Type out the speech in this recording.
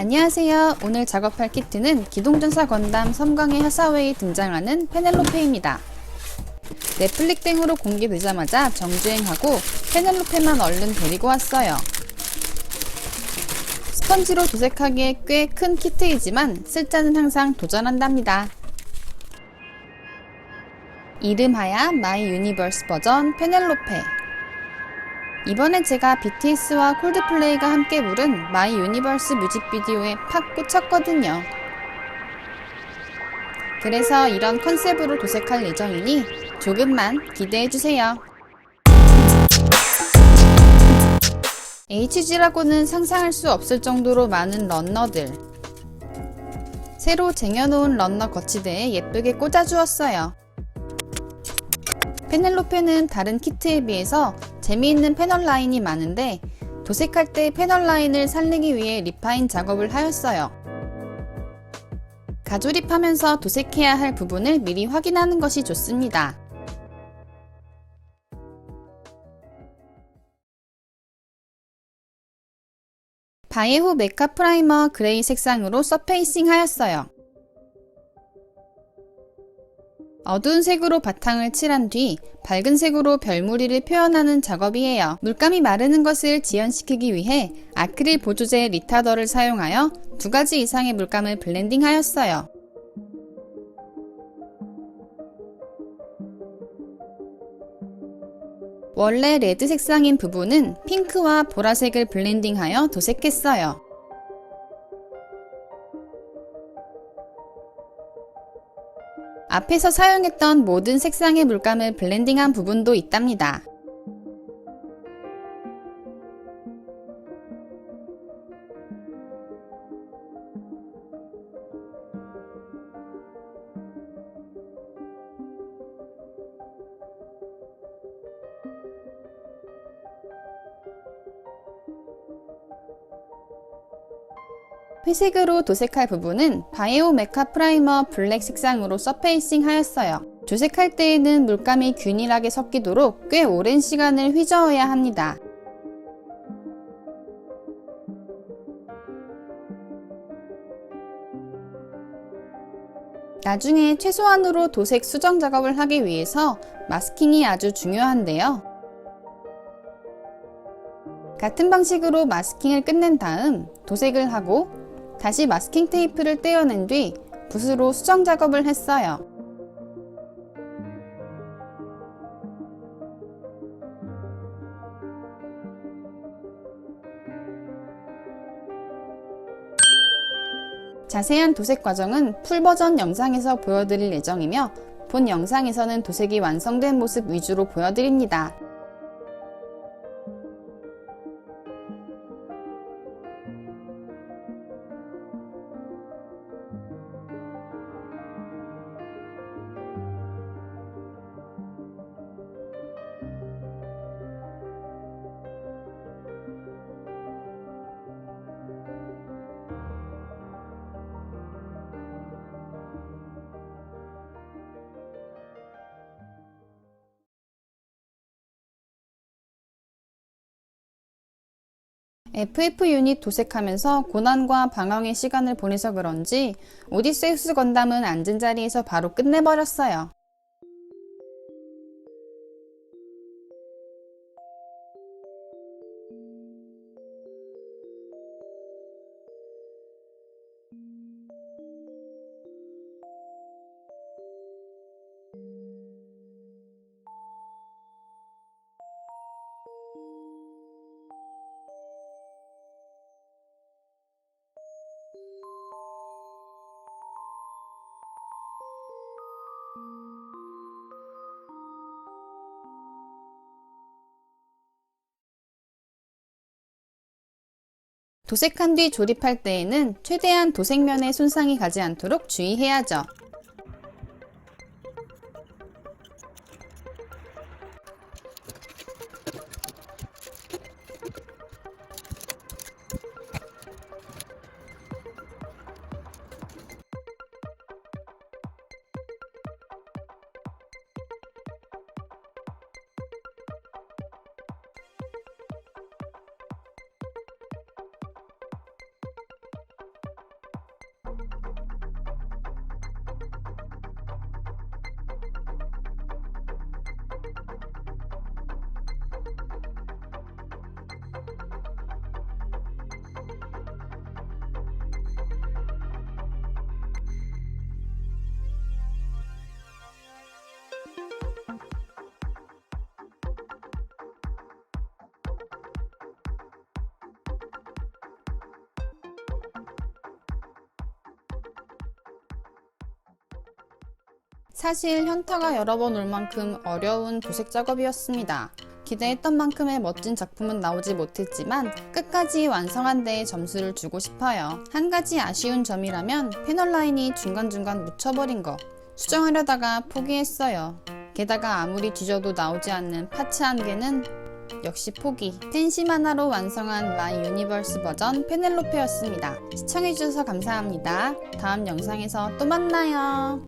안녕하세요. 오늘 작업할 키트는 기동전사 건담 섬광의 하사웨이 등장하는 페넬로페입니다. 넷플릭 땡으로 공개되자마자 정주행하고 페넬로페만 얼른 데리고 왔어요. 스펀지로 도색하기에 꽤 큰 키트이지만 쓸 자는 항상 도전한답니다. 이름하야 마이 유니버스 버전 페넬로페 이번에 제가 BTS와 콜드플레이가 함께 부른 마이 유니버스 뮤직비디오에 팍 꽂혔거든요. 그래서 이런 컨셉으로 도색할 예정이니 조금만 기대해주세요. HG라고는 상상할 수 없을 정도로 많은 런너들. 새로 쟁여놓은 런너 거치대에 예쁘게 꽂아주었어요. 페넬로페는 다른 키트에 비해서 재미있는 패널 라인이 많은데 도색할 때 패널 라인을 살리기 위해 리파인 작업을 하였어요. 가조립하면서 도색해야 할 부분을 미리 확인하는 것이 좋습니다. 바이후 메카 프라이머 그레이 색상으로 서페이싱 하였어요. 어두운 색으로 바탕을 칠한 뒤 밝은 색으로 별무리를 표현하는 작업이에요. 물감이 마르는 것을 지연시키기 위해 아크릴 보조제 리타더를 사용하여 두 가지 이상의 물감을 블렌딩 하였어요. 원래 레드 색상인 부분은 핑크와 보라색을 블렌딩하여 도색했어요. 앞에서 사용했던 모든 색상의 물감을 블렌딩한 부분도 있답니다. 회색으로 도색할 부분은 바이오 메카 프라이머 블랙 색상으로 서페이싱 하였어요. 도색할 때에는 물감이 균일하게 섞이도록 꽤 오랜 시간을 휘저어야 합니다. 나중에 최소한으로 도색 수정 작업을 하기 위해서 마스킹이 아주 중요한데요. 같은 방식으로 마스킹을 끝낸 다음 도색을 하고 다시 마스킹 테이프를 떼어낸 뒤 붓으로 수정 작업을 했어요. 자세한 도색 과정은 풀 버전 영상에서 보여드릴 예정이며 본 영상에서는 도색이 완성된 모습 위주로 보여드립니다. FF 유닛 도색하면서 고난과 방황의 시간을 보내서 그런지 오디세우스 건담은 앉은 자리에서 바로 끝내버렸어요. 도색한 뒤 조립할 때에는 최대한 도색면에 손상이 가지 않도록 주의해야죠. 사실 현타가 여러 번 올 만큼 어려운 도색 작업이었습니다. 기대했던 만큼의 멋진 작품은 나오지 못했지만 끝까지 완성한 데에 점수를 주고 싶어요. 한 가지 아쉬운 점이라면 패널 라인이 중간중간 묻혀버린 거. 수정하려다가 포기했어요. 게다가 아무리 뒤져도 나오지 않는 파츠 한 개는 역시 포기. 펜심 하나로 완성한 마이 유니버스 버전 페넬로페였습니다. 시청해주셔서 감사합니다. 다음 영상에서 또 만나요.